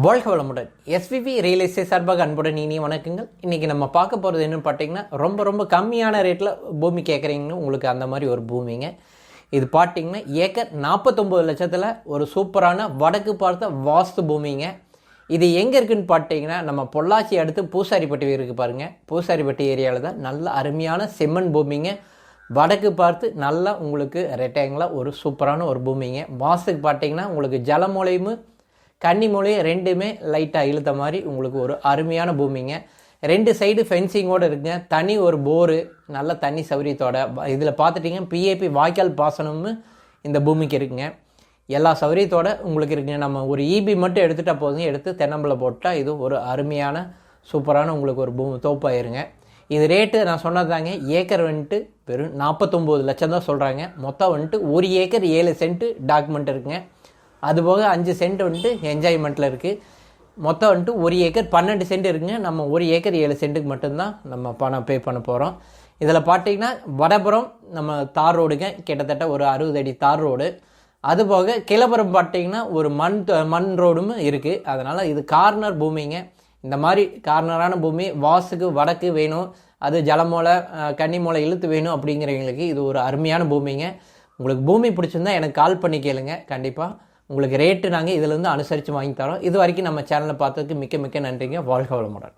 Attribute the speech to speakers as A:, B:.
A: வாழ்க வளமுடன். SPB real estate சார்பாக அன்புடன் இனி வணக்கங்கள். இன்றைக்கி நம்ம பார்க்க போகிறது என்னன்னு பார்த்தீங்கன்னா ரொம்ப ரொம்ப கம்மியான ரேட்டில் பூமி கேட்குறீங்கன்னு உங்களுக்கு அந்த மாதிரி ஒரு பூமிங்க. இது பார்த்தீங்கன்னா ஏக்கர் நாற்பத்தொம்பது லட்சத்தில் ஒரு சூப்பரான வடக்கு பார்த்த வாஸ்து பூமிங்க. இது எங்கே இருக்குதுன்னு பார்த்தீங்கன்னா நம்ம பொள்ளாச்சி அடுத்து பூசாரிப்பட்டி இருக்குது பாருங்கள் பூசாரிப்பட்டி ஏரியாவில் தான் நல்ல அருமையான செம்மண் பூமிங்க. வடக்கு பார்த்து நல்லா உங்களுக்கு ரெட்டைங்களாக ஒரு சூப்பரான ஒரு பூமிங்க. வாஸ்துக்கு பார்த்தீங்கன்னா உங்களுக்கு ஜலமூலையும் கன்னிமூலை ரெண்டுமே லைட்டாக இழுத்த மாதிரி உங்களுக்கு ஒரு அருமையான பூமிங்க. ரெண்டு சைடு ஃபென்சிங்கோடு இருக்குங்க. தனி ஒரு போரு நல்ல தண்ணி சௌரியத்தோட. இதில் பார்த்துட்டிங்க பிஏபி வாய்க்கால் பாசனமும் இந்த பூமிக்கு இருக்குங்க. எல்லா சௌரியத்தோட உங்களுக்கு இருக்குங்க. நம்ம ஒரு இபி மட்டும் எடுத்துகிட்டா போதுங்க. எடுத்து தென்னம்பிள்ளை போட்டால் இது ஒரு அருமையான சூப்பரான உங்களுக்கு ஒரு பூ தோப்பாயிருங்க. இது ரேட்டு நான் சொன்னதாங்க ஏக்கர் வந்துட்டு வெறும் நாற்பத்தொம்போது லட்சம் தான் சொல்கிறாங்க மொத்தம் வந்துட்டு ஒரு ஏக்கர் ஏழு சென்ட்டு டாக்குமெண்ட் இருக்குங்க. அதுபோக அஞ்சு சென்ட் வந்துட்டு என்ஜாய்மெண்ட்டில் இருக்குது மொத்தம் வந்துட்டு ஒரு ஏக்கர் பன்னெண்டு சென்ட் இருக்குங்க. நம்ம ஒரு ஏக்கர் ஏழு சென்ட்டுக்கு மட்டும்தான் நம்ம பணம் பே பண்ண போகிறோம் இதில் பார்த்தீங்கன்னா வடபுறம் நம்ம தார் ரோடுங்க கிட்டத்தட்ட ஒரு அறுபது அடி தார் ரோடு அதுபோக கிளப்புறம் பார்த்தீங்கன்னா ஒரு மண் மண் ரோடும் இருக்குது அதனால் இது கார்னர் பூமிங்க. இந்த மாதிரி கார்னரான பூமி வாசுக்கு வடக்கு வேணும். அது ஜலமோலை கன்னி கன்னிமூலை இழுத்து வேணும் அப்படிங்கிறவங்களுக்கு இது ஒரு அருமையான பூமிங்க. உங்களுக்கு பூமி பிடிச்சிருந்தா எனக்கு கால் பண்ணி கேளுங்க. கண்டிப்பாக உங்களுக்கு ரேட்டு நாங்கள் இதிலிருந்து அனுசரித்து வாங்கி தரோம். இது வரைக்கும் நம்ம சேனலை பார்த்ததுக்கு மிக்க மிக்க நன்றிங்க. வாழ்க வளமுடன்.